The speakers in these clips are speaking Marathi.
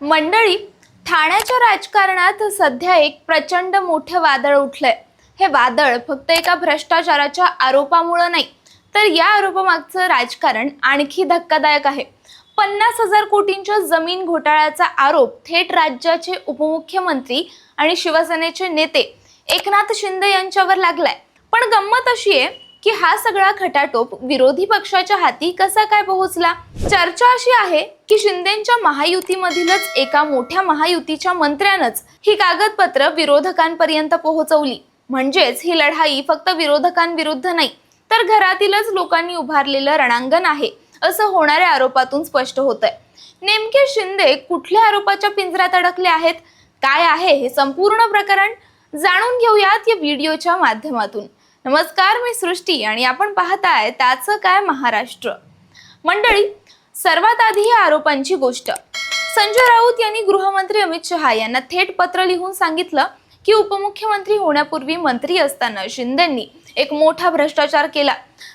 मंडळी ठाण्याच्या राजकारणात सध्या एक प्रचंड मोठं वादळ उठलंय. हे वादळ फक्त एका भ्रष्टाचाराच्या आरोपामुळं नाही तर या आरोपामागचं राजकारण आणखी धक्कादायक आहे. पन्नास हजार कोटींच्या जमीन घोटाळ्याचा आरोप थेट राज्याचे उपमुख्यमंत्री आणि शिवसेनेचे नेते एकनाथ शिंदे यांच्यावर लागलाय. पण गंमत अशी आहे की हा सगळा खटाटोप विरोधी पक्षाच्या हाती कसा काय पोहोचला? चर्चा अशी आहे की शिंदेच्या महायुतीमधीलच एका मोठ्या महायुतीच्या मंत्र्यानंच ही कागदपत्र विरोधकांपर्यंत पोहोचवली. म्हणजेच ही लढाई फक्त विरोधकांविरुद्ध नाही तर घरातीलच लोकांनी उभारलेलं रणांगण आहे असं होणाऱ्या आरोपातून स्पष्ट होत आहे नेमके शिंदे कुठल्या आरोपाच्या पिंजऱ्यात अडकले आहेत? काय आहे हे संपूर्ण प्रकरण? जाणून घेऊयात या व्हिडिओच्या माध्यमातून. नमस्कार मी सृष्टी आणि आपण पाहताय त्याचं काय महाराष्ट्र. मंडळी सर्वात आधी या आरोपांची गोष्ट. संजय राऊत यांनी गृहमंत्री अमित शहा यांना थेट पत्र लिहून सांगितलं की उपमुख्यमंत्री होण्यापूर्वी मंत्री असताना शिंदेंनी एक मोठा भ्रष्टाचार केला.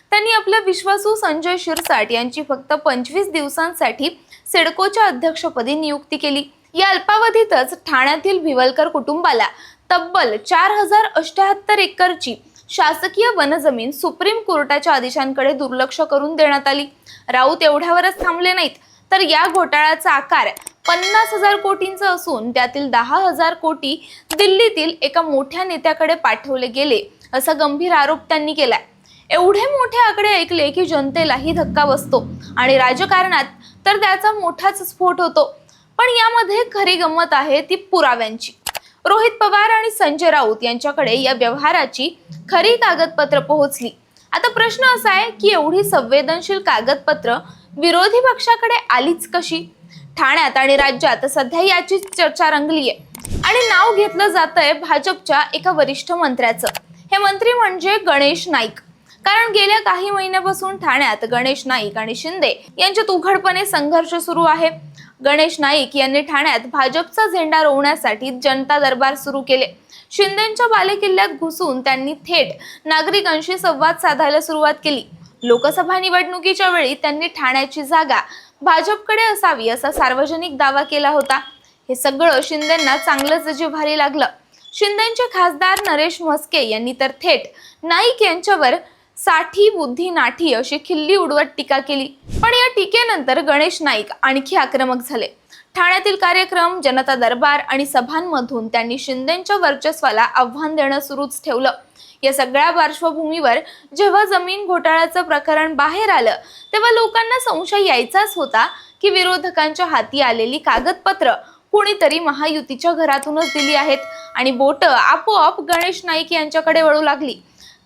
त्यांनी आपल्या विश्वासू संजय शिरसाट यांची फक्त पंचवीस दिवसांसाठी सिडकोच्या अध्यक्षपदी नियुक्ती केली. या अल्पावधीतच ठाण्यातील भिवलकर कुटुंबाला तब्बल चार हजार अष्ट्याहत्तर एकरची शासकीय वनजमीन सुप्रीम कोर्टाच्या आदेशांकडे दुर्लक्ष करून देण्यात आली. राऊत एवढ्यावरच थांबले नाहीत. तर या घोटाळ्याचा आकार पन्नास हजार कोटींचा असून त्यातील दहा हजार कोटी दिल्लीतील एका मोठ्या नेत्याकडे पाठवले गेले असा गंभीर आरोप त्यांनी केलाय. एवढे मोठे आकडे ऐकले की जनतेलाही धक्का बसतो आणि राजकारणात तर त्याचा मोठाच स्फोट होतो. पण यामध्ये खरी गंमत आहे ती पुराव्यांची. रोहित पवार आणि संजय राऊत यांच्याकडे या व्यवहाराची खरी कागदपत्र पोहोचली. आता प्रश्न असा आहे की एवढी संवेदनशील कागदपत्र विरोधी पक्षाकडे आलीच कशी? ठाण्यात आणि राज्यात सध्या याची चर्चा रंगली आहे. आणि नाव घेतलं जातंय भाजपच्या एका वरिष्ठ मंत्र्याचं. हे मंत्री म्हणजे गणेश नाईक. कारण गेल्या काही महिन्यापासून ठाण्यात गणेश नाईक आणि शिंदे यांच्यात उघडपणे संघर्ष सुरू आहे. गणेश नाईक यांनी ठाण्यात भाजपचा झेंडा रोवण्यासाठी जनता दरबार सुरू केले. शिंदेच्या बालेकिल्ल्यात घुसून त्यांनी थेट नागरिकांशी संवाद साधायला सुरुवात केली. लोकसभा निवडणुकीच्या वेळी त्यांनी ठाण्याची जागा भाजपकडे असावी असा सार्वजनिक दावा केला होता. हे सगळं शिंदेंना चांगलंच जिव्हारी लागलं. शिंदेचे खासदार नरेश म्हस्के यांनी तर थेट नाईक यांच्यावर साठी बुद्धी नाठी अशी खिल्ली उडवत टीका केली. पण या टीकेनंतर गणेश नाईक आणखी आक्रमक झाले. ठाण्यातील कार्यक्रम जनता दरबार आणि सभांमधून त्यांनी शिंदेच्या वर्चस्वाला आव्हान देणं सुरूच ठेवलं. या सगळ्या पार्श्वभूमीवर जेव्हा जमीन घोटाळ्याचं प्रकरण बाहेर आलं तेव्हा लोकांना संशय यायचाच होता की विरोधकांच्या हाती आलेली कागदपत्र कुणीतरी महायुतीच्या घरातूनच दिली आहेत आणि बोट आपोआप गणेश नाईक यांच्याकडे वळू लागली.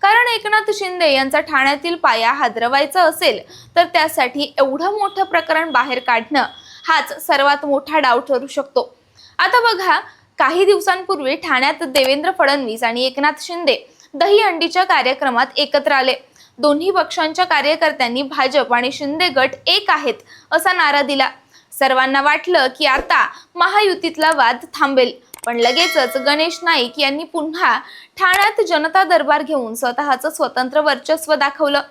कारण एकनाथ शिंदे यांचा ठाण्यातील पाया हादरवायचा असेल तर त्यासाठी एवढं मोठं प्रकरण बाहेर काढणं हाच सर्वात मोठा डाव ठरू शकतो. आता बघा काही दिवसांपूर्वी ठाण्यात देवेंद्र फडणवीस आणि एकनाथ शिंदे दहीहंडीच्या कार्यक्रमात एकत्र आले. दोन्ही पक्षांच्या कार्यकर्त्यांनी भाजप आणि शिंदे गट एक आहेत असा नारा दिला. सर्वांना वाटलं की आता महायुतीतला वाद थांबेल. पण लगेचच गणेश नाईक यांनी पुन्हा ठाण्यात जनता दरबार घेऊन स्वतःचं स्वतंत्र वर्चस्व दाखवलं.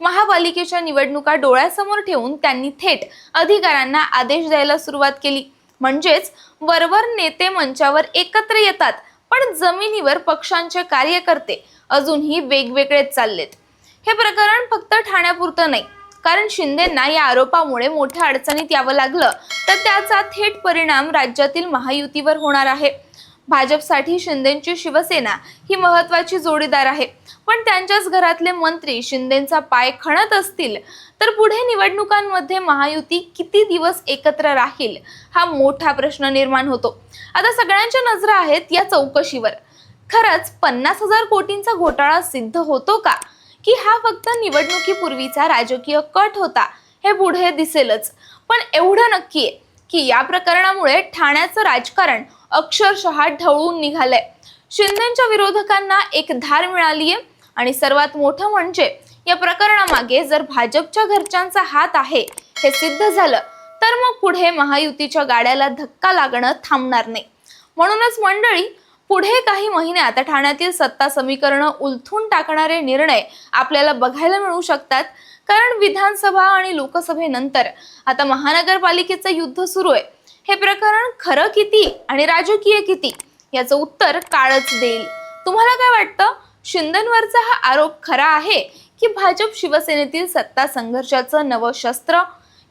महापालिकेच्या निवडणुका डोळ्यासमोर ठेवून त्यांनी थेट अधिकाऱ्यांना आदेश द्यायला सुरुवात केली. म्हणजेच वरवर नेते मंचावर एकत्र येतात पण जमिनीवर पक्षांचे कार्यकर्ते अजूनही वेगवेगळेच चाललेत. हे प्रकरण फक्त ठाण्यापुरतं नाही कारण शिंदेंना या आरोपामुळे मोठ्या अडचणीत यावं लागलं. तर त्याचा थेट परिणाम राज्यातील महायुतीवर होणार आहे. भाजपसाठी शिंदेची शिवसेना ही महत्वाची जोडीदार आहे. पण त्यांच्याच घरातले मंत्री शिंदेचा पाय खणत असतील तर पुढे निवडणुकांमध्ये महायुती किती दिवस एकत्र राहील हा मोठा प्रश्न निर्माण होतो. आता सगळ्यांच्या नजरा आहेत या चौकशीवर. खरंच पन्नास हजार कोटींचा घोटाळा सिद्ध होतो का? की हा फक्त निवडणुकीपूर्वीचा राजकीय कट होता हे पुढे दिसेलच. पण एवढं नक्की आहे की या प्रकरणामुळे ठाण्याचं राजकारण अक्षरशः ढवळून निघालंय. शिंदेच्या विरोधकांना एक धार मिळालीये आणि सर्वात मोठं म्हणजे या प्रकरणामागे जर भाजपच्या घरच्यांचा हात आहे हे सिद्ध झालं तर मग पुढे महायुतीच्या गाड्याला धक्का लागणं थांबणार नाही. म्हणूनच मंडळी पुढे काही महिन्यात ठाण्यातील सत्ता समीकरणं उलथून टाकणारे निर्णय आपल्याला बघायला मिळू शकतात. कारण विधानसभा आणि लोकसभेनंतर आता महानगरपालिकेचं युद्ध सुरू आहे. हे प्रकरण खरं किती आणि राजकीय किती याचं उत्तर काळच देईल. तुम्हाला काय वाटतं? शिंदेवरचा हा आरोप खरा आहे की भाजप शिवसेनेतील सत्ता संघर्षाचं नवं शस्त्र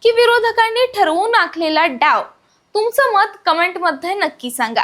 की विरोधकांनी ठरवून आखलेला डाव? तुमचं मत कमेंटमध्ये नक्की सांगा.